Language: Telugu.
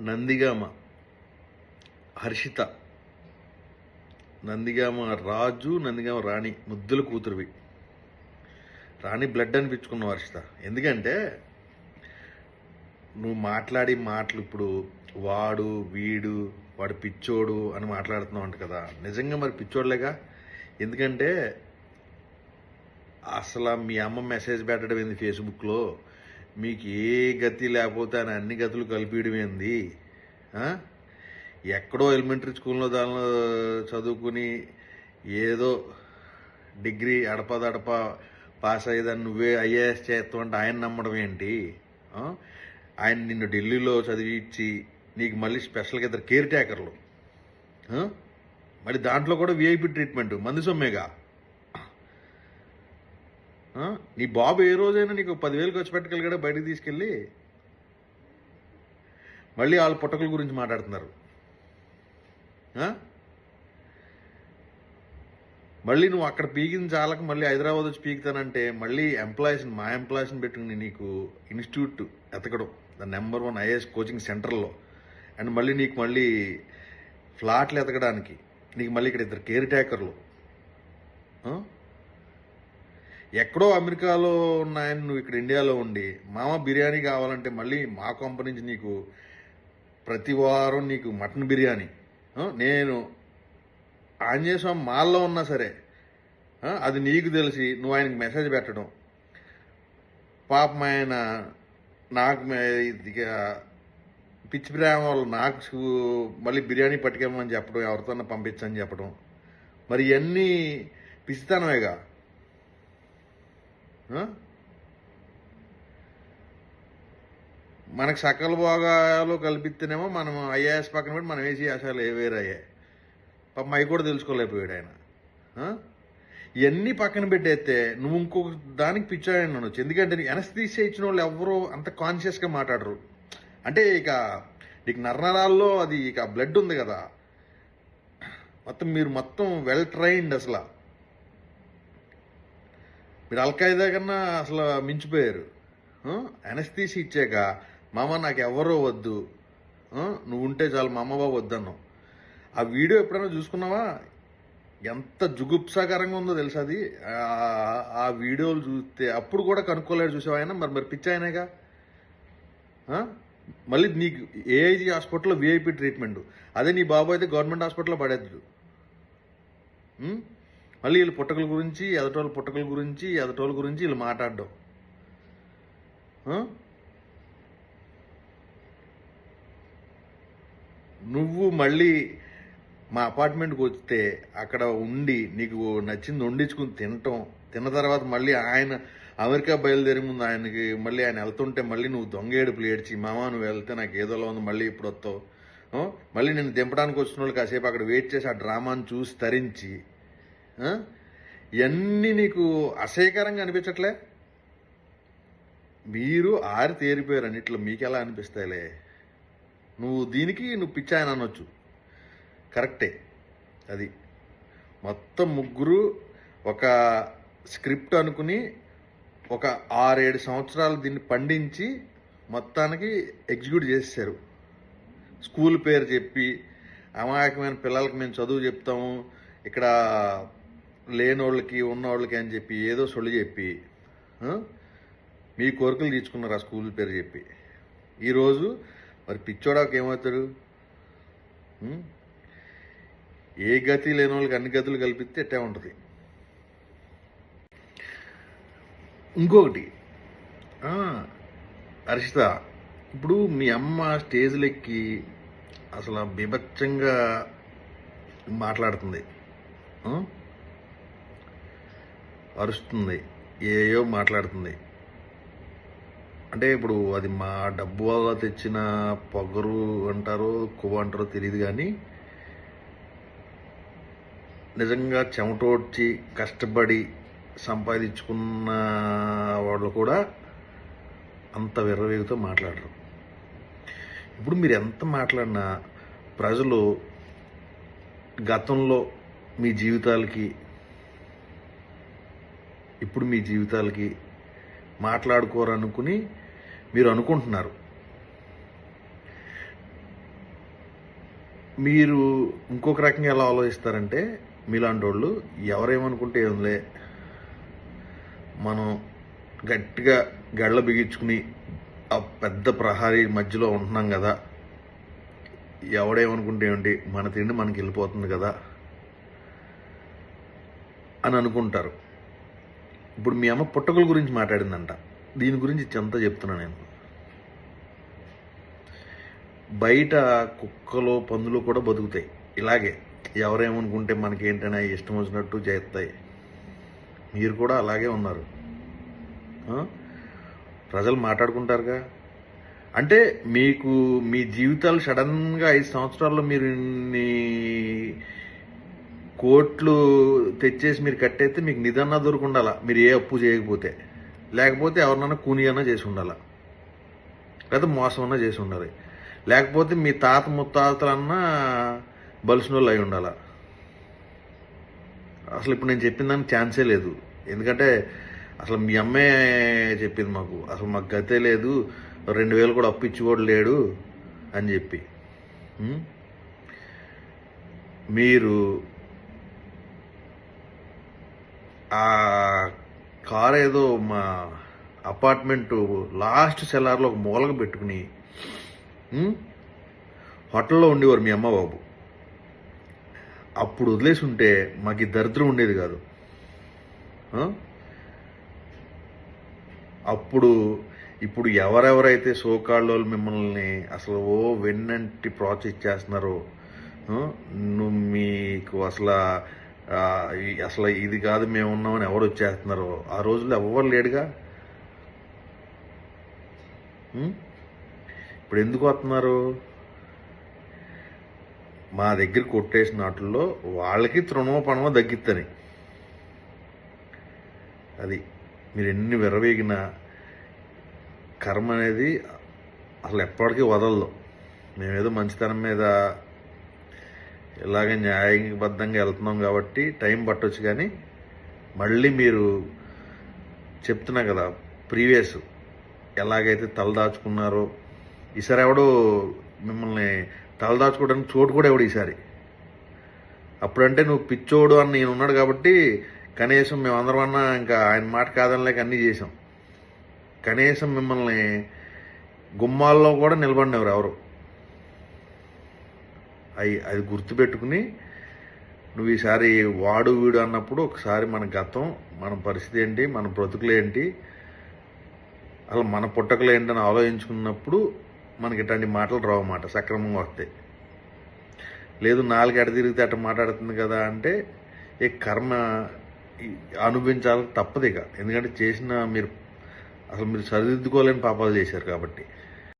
నందిగామ హర్షిత నందిగామ రాజు నందిగామ రాణి ముద్దుల కూతురువి. రాణి బ్లడ్ అనిపించుకున్నావు హర్షిత. ఎందుకంటే నువ్వు మాట్లాడి మాటలు ఇప్పుడు వాడు వీడు వాడు పిచ్చోడు అని మాట్లాడుతున్నావు అంట కదా. నిజంగా మరి పిచ్చోడులేగా? ఎందుకంటే అసలు మీ అమ్మ మెసేజ్ పెట్టడం ఏంది ఫేస్బుక్లో? మీకు ఏ గతి లేకపోతే అని అన్ని గతులు కలిపియడం ఎక్కడో ఎలిమెంటరీ స్కూల్లో దానిలో చదువుకుని ఏదో డిగ్రీ అడపదడప పాస్ అయ్యేదాన్ని నువ్వే ఐఏఎస్ చేస్తావు అంటే ఆయన నమ్మడం ఏంటి? ఆయన నిన్ను ఢిల్లీలో చదివించి నీకు మళ్ళీ స్పెషల్గా ఇద్దరు కేర్ టేకర్లు మరి దాంట్లో కూడా విఐపి ట్రీట్మెంట్ మంది సొమ్మేగా. నీ బాబు ఏ రోజైనా నీకు పదివేలు ఖర్చు పెట్టగలిగాడో బయటకు తీసుకెళ్ళి మళ్ళీ వాళ్ళ పుట్టకల గురించి మాట్లాడుతున్నారు. మళ్ళీ నువ్వు అక్కడ పీకిన చాలక మళ్ళీ హైదరాబాద్ వచ్చి పీకుతానంటే మళ్ళీ ఎంప్లాయీస్ని మా ఎంప్లాయీస్ని పెట్టుకుని నీకు institute ఎతకడం the number one IAS coaching సెంటర్లో. అండ్ మళ్ళీ నీకు మళ్ళీ ఫ్లాట్లు ఎతకడానికి నీకు మళ్ళీ ఇక్కడ ఇద్దరు కేర్ టేకర్లు ఎక్కడో అమెరికాలో ఉన్నాయని నువ్వు ఇక్కడ ఇండియాలో ఉండి మామ బిర్యానీ కావాలంటే మళ్ళీ మా కంపెనీ నుంచి నీకు ప్రతి వారం నీకు మటన్ బిర్యానీ. నేను ఆంజనేయ స్వామి మాల్లో ఉన్నా సరే అది నీకు తెలిసి నువ్వు ఆయనకి మెసేజ్ పెట్టడం. పాపం ఆయన నాకు పిచ్చి ప్రేమ వాళ్ళు నాకు మళ్ళీ బిర్యానీ పట్టుకెళ్ళమని చెప్పడం ఎవరితోన్నా పంపించని చెప్పడం. మరి ఇవన్నీ పిచ్చితనమేగా? మనకు సకల భోగాలు కల్పిస్తేనేమో మనం ఐఏఎస్ పక్కన పెట్టి మనం వేసి ఆశాలు ఏ వేరే అయ్యాయి పాపం అవి కూడా తెలుసుకోలేకపోయాడు ఆయన. ఇవన్నీ పక్కన పెట్టేస్తే నువ్వు ఇంకొక దానికి పిచ్చాయని అనొచ్చు ఎందుకంటే ఎనస్థీసియా ఇచ్చిన వాళ్ళు ఎవరో అంత కాన్షియస్గా మాట్లాడరు. అంటే ఇక నీకు నర్నరాల్లో అది ఇక బ్లడ్ ఉంది కదా. మొత్తం మీరు మొత్తం వెల్ ట్రైన్డ్ అసలు. మీరు అల్ఖాయిదా కన్నా అసలు మించిపోయారు. అనస్థీసి ఇచ్చాక మామ నాకు ఎవరో వద్దు నువ్వు ఉంటే చాలు మా అమ్మ బాబు వద్దన్నావు. ఆ వీడియో ఎప్పుడైనా చూసుకున్నావా? ఎంత జుగుప్సాకరంగా ఉందో తెలుసా అది? ఆ- వీడియోలు చూస్తే అప్పుడు కూడా కనుక్కోలేడు చూసావు ఆయన? మరి మరి పిచ్చి ఆయనేగా? మళ్ళీ నీకు ఏఐజీ హాస్పిటల్లో విఐపి ట్రీట్మెంట్ అదే నీ బాబు అయితే గవర్నమెంట్ హాస్పిటల్లో పడేద్దు. మళ్ళీ వీళ్ళు పుట్టకల గురించి ఎదటోళ్ళ పుట్టకల గురించి ఎదటోళ్ళ గురించి వీళ్ళు మాట్లాడడం. నువ్వు మళ్ళీ మా అపార్ట్మెంట్కి వస్తే అక్కడ ఉండి నీకు నచ్చింది వండించుకుని తినటం తిన్న తర్వాత మళ్ళీ ఆయన అమెరికా బయలుదేరి ముందు ఆయనకి మళ్ళీ ఆయన వెళ్తుంటే మళ్ళీ నువ్వు దొంగ ఏడుపులు ఏడ్చి మామ నువ్వు వెళ్తే నాకు ఏదోలా ఉంది మళ్ళీ ఇప్పుడు వస్తావు. మళ్ళీ నేను దింపడానికి వచ్చిన వాళ్ళు కాసేపు అక్కడ వెయిట్ చేసి ఆ డ్రామాను చూసి తరించి ఇవన్నీ నీకు అసహ్యకరంగా అనిపించట్లే? మీరు ఆరి తేరిపోయారు అన్నిట్లో మీకు ఎలా అనిపిస్తాయిలే? నువ్వు దీనికి నువ్వు పిచ్చాయని అనొచ్చు. కరెక్టే. అది. మొత్తం ముగ్గురు ఒక స్క్రిప్ట్ అనుకుని ఒక ఆరేడు సంవత్సరాలు దీన్ని పండించి మొత్తానికి ఎగ్జిక్యూట్ చేసేసారు స్కూల్ పేరు చెప్పి అమాయకమైన పిల్లలకి మేము చదువు చెప్తాము. ఇక్కడ లేనోళ్ళకి ఉన్నోళ్ళకి అని చెప్పి ఏదో సొల్లు చెప్పి మీ కోరికలు తీర్చుకున్నారు ఆ స్కూల్ పేరు చెప్పి. ఈరోజు మరి పిచ్చోడాకి ఏమవుతాడు? ఏ గతి లేని వాళ్ళకి అన్ని గతులు కల్పిస్తే ఎట్టే ఉంటుంది? ఇంకొకటి హర్షిత ఇప్పుడు మీ అమ్మ స్టేజ్లెక్కి అసలు బీభత్సంగా మాట్లాడుతుంది. అరుస్తుంది. ఏయో మాట్లాడుతుంది. అంటే ఇప్పుడు అది మా డబ్బు వల్ల తెచ్చిన పొగరు అంటారో కొవ్వు అంటారో తెలియదు కానీ నిజంగా చెమటోడ్చి కష్టపడి సంపాదించుకున్న వాళ్ళు కూడా అంత విర్రవేగుతో మాట్లాడరు. ఇప్పుడు మీరు ఎంత మాట్లాడినా ప్రజలు గతంలో మీ జీవితాలకి ఇప్పుడు మీ జీవితాలకి మాట్లాడుకోరనుకుని మీరు అనుకుంటున్నారు. మీరు ఇంకొక రకంగా ఎలా ఆలోచిస్తారంటే మీలాంటి వాళ్ళు ఎవరేమనుకుంటే ఏంలే మనం గట్టిగా గళ్ళ బిగించుకుని ఆ పెద్ద ప్రహారీ మధ్యలో ఉంటున్నాం కదా ఎవడేమనుకుంటే ఏమిటి మన తిండి మనకి వెళ్ళిపోతుంది కదా అని అనుకుంటారు. ఇప్పుడు మీ అమ్మ పుట్టకుల గురించి మాట్లాడిందంట. దీని గురించి చెంత చెప్తున్నా నేను. బయట కుక్కలు పందులు కూడా బతుకుతాయి. ఇలాగే ఎవరేమనుకుంటే మనకేంటనే ఇష్టం వచ్చినట్టు చేస్తాయి. మీరు కూడా అలాగే ఉన్నారు. ప్రజలు మాట్లాడుకుంటారుగా? అంటే మీకు మీ జీవితాలు సడన్గా ఐదు సంవత్సరాల్లో మీరు ఇన్ని కోట్లు తెచ్చేసి మీరు కట్టేస్తే మీకు నిధన్నా దొరుకుండాల మీరు ఏ అప్పు చేయకపోతే. లేకపోతే ఎవరినైనా కూని అన్నా చేసి ఉండాలా? లేదా మోసం అన్నా చేసి ఉండాలి. లేకపోతే మీ తాత ముత్తాతలన్నా బలిసిన వాళ్ళు అయి ఉండాల? అసలు ఇప్పుడు నేను చెప్పిన దానికి ఛాన్సే లేదు. ఎందుకంటే అసలు మీ అమ్మే చెప్పింది మాకు. అసలు మాకు గతే లేదు. రెండు వేలు కూడా అప్పు ఇచ్చుకోడు లేడు అని చెప్పి. మీరు ఆ కార్ ఏదో మా అపార్ట్మెంట్ లాస్ట్ సెలార్లో ఒక మూలక పెట్టుకుని హోటల్లో ఉండేవారు మీ అమ్మ బాబు. అప్పుడు వదిలేసి ఉంటే మాకు ఈ దరిద్రం ఉండేది కాదు. అప్పుడు ఇప్పుడు ఎవరెవరైతే సోకాళ్ళు మిమ్మల్ని అసలు ఓ వెన్నంటి ప్రాసెస్ చేస్తున్నారో నువ్వు మీకు అసలు అసలు ఇది కాదు మేము ఉన్నామని ఎవరు వచ్చేస్తున్నారో? ఆ రోజుల్లో ఎవరు లేడుగా? ఇప్పుడు ఎందుకు వస్తున్నారు? మా దగ్గర కొట్టేసిన వాటిల్లో వాళ్ళకి తృణమో పణమో తగ్గిత్తని. అది మీరు ఎన్ని విరవేగినా కర్మ అనేది అసలు ఎప్పటికీ వదలదు. మేమేదో మంచితనం మీద ఇలాగ న్యాయబద్ధంగా వెళ్తున్నాం కాబట్టి టైం పట్టొచ్చు కానీ మళ్ళీ మీరు చెప్తున్నా కదా ప్రీవియస్ ఎలాగైతే తలదాచుకున్నారో ఈసారి ఎవడో మిమ్మల్ని తలదాచుకోవడానికి చోటు కూడా ఎవడు ఈసారి? అప్పుడంటే నువ్వు పిచ్చోడు అని నేను ఉన్నాడు కాబట్టి కనీసం మేమందరం అన్నా ఇంకా ఆయన మాట కాదనిలేక అన్నీ చేసాం కనీసం మిమ్మల్ని గుమ్మాల్లో కూడా నిలబడినవారు ఎవరు? అవి అది గుర్తుపెట్టుకుని నువ్వు ఈసారి వాడు వీడు అన్నప్పుడు ఒకసారి మన గతం మన పరిస్థితి ఏంటి మన బ్రతుకులు ఏంటి అసలు మన పుట్టకలు ఏంటని ఆలోచించుకున్నప్పుడు మనకి ఇట్లాంటి మాటలు రావు సక్రమంగా వస్తాయి. లేదు నాలుగు ఎడ తిరిగితే అట్ట మాట్లాడుతుంది కదా అంటే ఈ కర్మ అనుభవించాలి తప్పదు ఇక. ఎందుకంటే చేసిన మీరు అసలు మీరు సరిదిద్దుకోలేని పాపాలు చేశారు కాబట్టి.